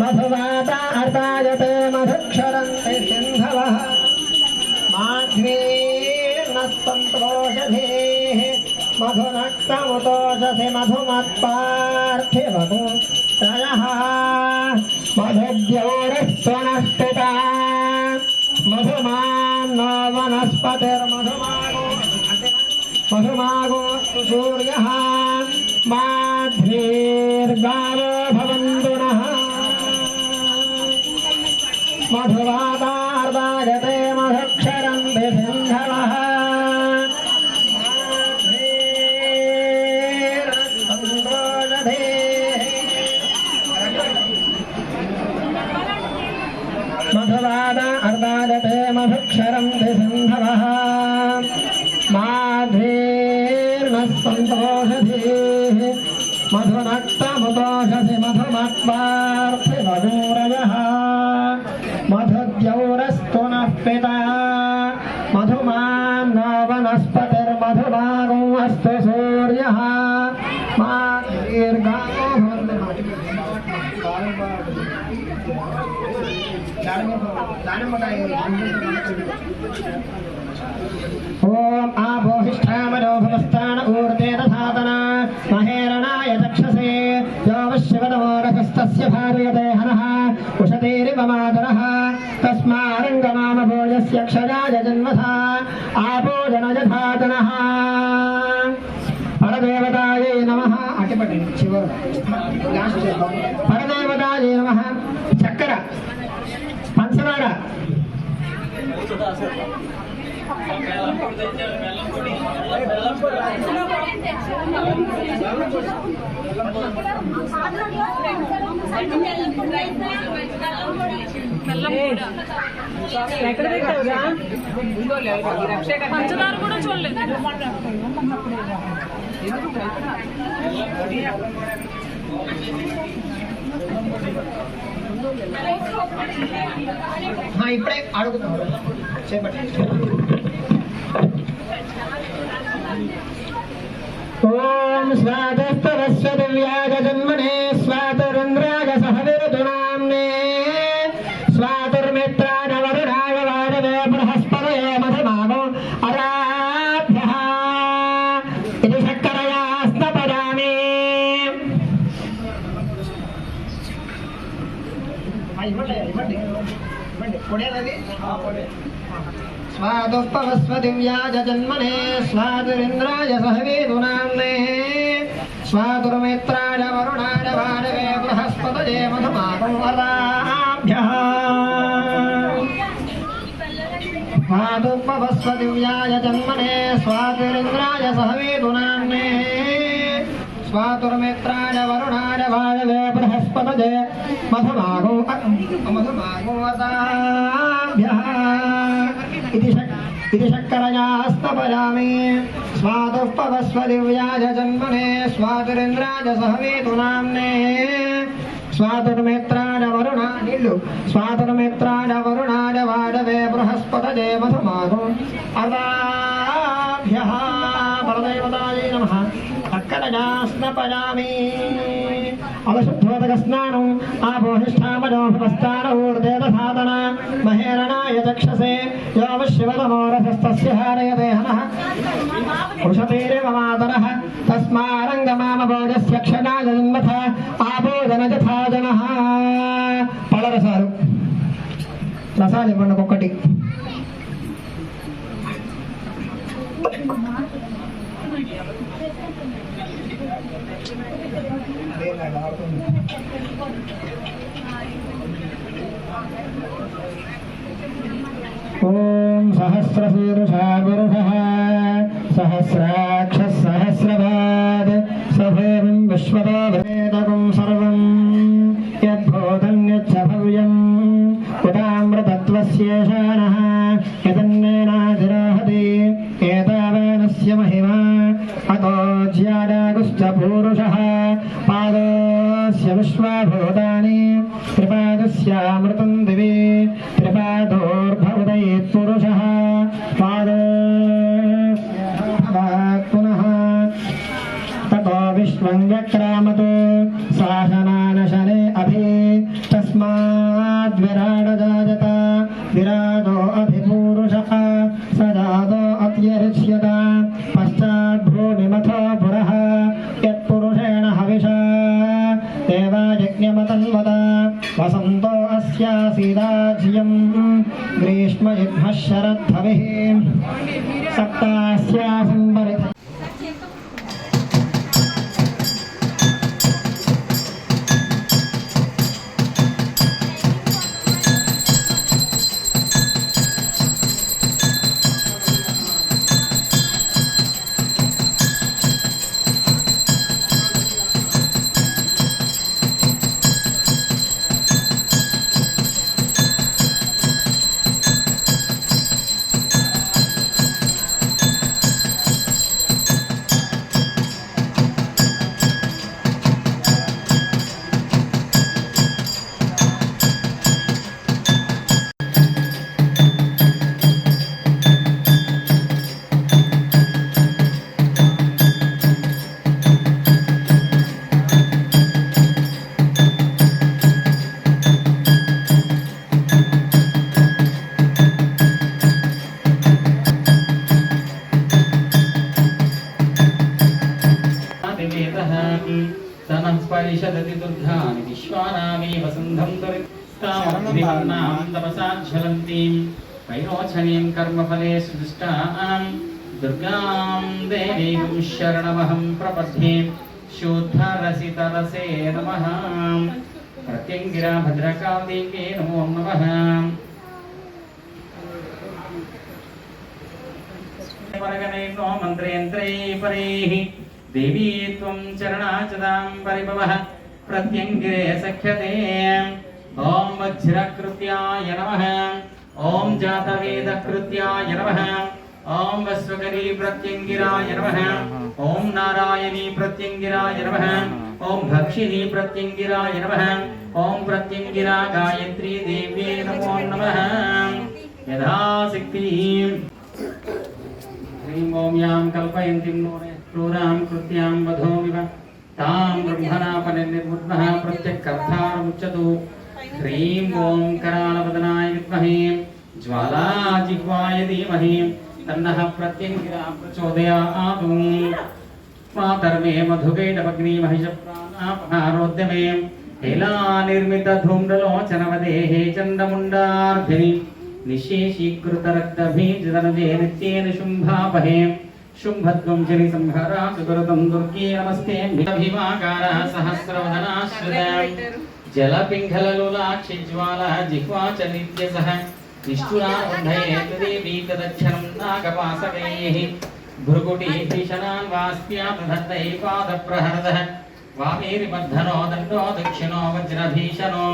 मधुवातार्तायते मधुक्षरन्ति सिन्धवः माध्वीर्नस्तन्तोषधेः मधुनक्तमुतोषसि मधुमत्पार्थिवतु त्रयः मधुद्योरस्त्वनष्टिता मधुमान्नो वनस्पतिर्मधुमागो मधुमागोऽस्तु सूर्यः माध्वीर्गावो మధువాదార్దాగతే మధుక్షరం విసింధవ మధువాద అర్దాగతే మధుక్షరం విసింధవ మాధ్వీర్ణ సంతోషధీ మధునక్తముదోషసి మధుమత్వార్థివగౌరయః ఓం ఆభోహిష్టామనోభమస్థాన ఊర్తే సాధన మహేరణాయ దక్షసే. యోవశివతమోరకస్తస్య భార్యతే హనః ఉషతేరివమాదరః తస్మారంగమామభోజస్య క్షరాయ జన్మథా. ఆపోజనజాతనః పరదేవతాయై నమః. అటిపటి శివ. అటుపడి చివరి చక్కెర. పంచదార. ఎక్కడ పెట్టావురా పంచదార కూడా చూడలేదు. ఇప్పుడే అడుగుతాం చేపట్టి. ఓం స్వాతస్తరస్వ దివ్యాగ జన్మనే స్వాతరుంద్రాగ సహవిరుదునామ్నే स्वादुपवस्वदिव्याज जन्मने स्वादुरिन्द्राय सहवेदुनाम्ने स्वादुर्मित्राय वरुणाय वारवे बृहस्पतये मधुमाकुवराभ्यः स्वादुपवस्वदिव्याय जन्मने स्वादुरिन्द्राय सहवेदुनाम्ने स्वातुर्मित्राय वरुणाय वारवे बृहस्पतये मधुमागो मधुमागोवताभ्यः इति शक् इति शक्करया स्तपयामि स्वादुः पवस्व दिव्याय जन्मने स्वातुरिन्द्राय सहवेतु नाम्ने स्वातुर्मित्राय वरुणा निल्लु स्वातुर्मित्राय वरुणाय वाडवे बृहस्पतये मधुमागो अदाभ्यः परदेवतायै नमः అక్కడగా స్నపయామి అవశుద్ధోదక స్నానం ఆపోహిష్టామజోభవస్థాన ఊర్దేవ సాధన మహేరణాయ చక్షసే యోవశివతమోరసస్తస్య హారయతే హనః వృషతేరేవ మాతరః తస్మారంగమామభోజస్య క్షణాయ జన్మథ ఆపోజన యథా జనః పళరసాలు రసాలు ఇవ్వండి ఒక్కొక్కటి ओम सहस्रशीर्षा गुरुः सहस्राक्ष सहस्रभाग सभेम विश्वदा त्रिपादस्यामृतं दिवे त्रिपादोर्भवतये पुरुषः। पाद। पुनः ततो विश्वं व्यक्रामतो। अभि। अभिपूरुषः। अस्यासीदाज्यम् ग्रीष्मयुग्मः तनः स्परिषदति दुर्गानि विश्वानामेव सन्धं दुरितां तपसाज्वलन्तीं वैरोचनीं कर्मफले सृष्टां दुर्गां देवीं शरणमहं प्रपद्ये शोद्धरसितरसे नमः। प्रत्यङ्गिरा भद्रकालिके नमो नमः। परगणैर्नो मन्त्रेन्द्रै परैः देवी त्वं चरणाचदां परिभवः प्रत्यङ्गिरे सख्यते। ॐ वज्रकृत्याय नमः। ॐ जातवेदकृत्याय नमः। ॐ वस्वकरी प्रत्यङ्गिराय नमः। ॐ नारायणी प्रत्यङ्गिराय नमः। ॐ भक्षिणी प्रत्यङ्गिराय नमः। ॐ प्रत्यङ्गिरा गायत्री देव्ये नमो नमः। यथाशक्ति। ह्रीं ॐ यां कल्पयन्तीं नूने क्रूरां कृत्यां वधूमिव तां ब्रह्मणापनिर्निर्मुद्मः प्रत्यक्कर्तारमुच्यतु ह्रीं ॐ करालवदनाय विद्महे। ज्वालाजिह्वाय धीमहि। तन्नः प्रत्यङ्गिरा प्रचोदयात्। मातर्मे मधुकैटभग्नी महिषप्राणापहारोद्यमे हेलानिर्मितधूम्रलोचनवदेहे चण्डमुण्डार्धिनि निशेषीकृतरक्तभीजदनजे नित्येन शुम्भापहे। शुम्भध्वंसनि संहारा सुकृतं दुर्गे नमस्ते। भीमाकारः सहस्रवदनाश्रिताम् जलपिङ्गललोलाक्षिज्वाला जिह्वा च नित्यसः। निष्ठुरारुन्धयेतु देवी तदच्छनं नागपासकैः भृगुटीभीषणान् वास्त्या तदत्तै पादप्रहरदः। वामेरिबद्धनो दण्डो, दक्षिणो, वज्रभीषणो।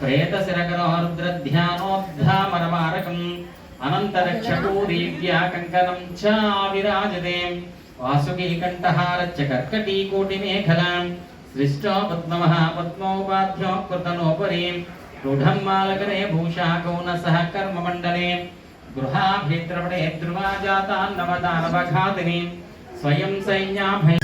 प्रेतशिरकरो रुद्रध्यानोद्धामरमारकम्। అనంతరక్షకో దేవ్యా కంకణం చ విరాజతే వాసుకి కంఠహారచ్చ కర్కటీ కోటి మేఖలాం సృష్టో పద్మమః పద్మోపాధ్యో కృతనోపరీం రూఢం మాలకరే భూషా కౌన సహ కర్మమండలే గృహాభేత్రపడే ధ్రువా జాతాన్నవతానవఘాతిని స్వయం సైన్యాభై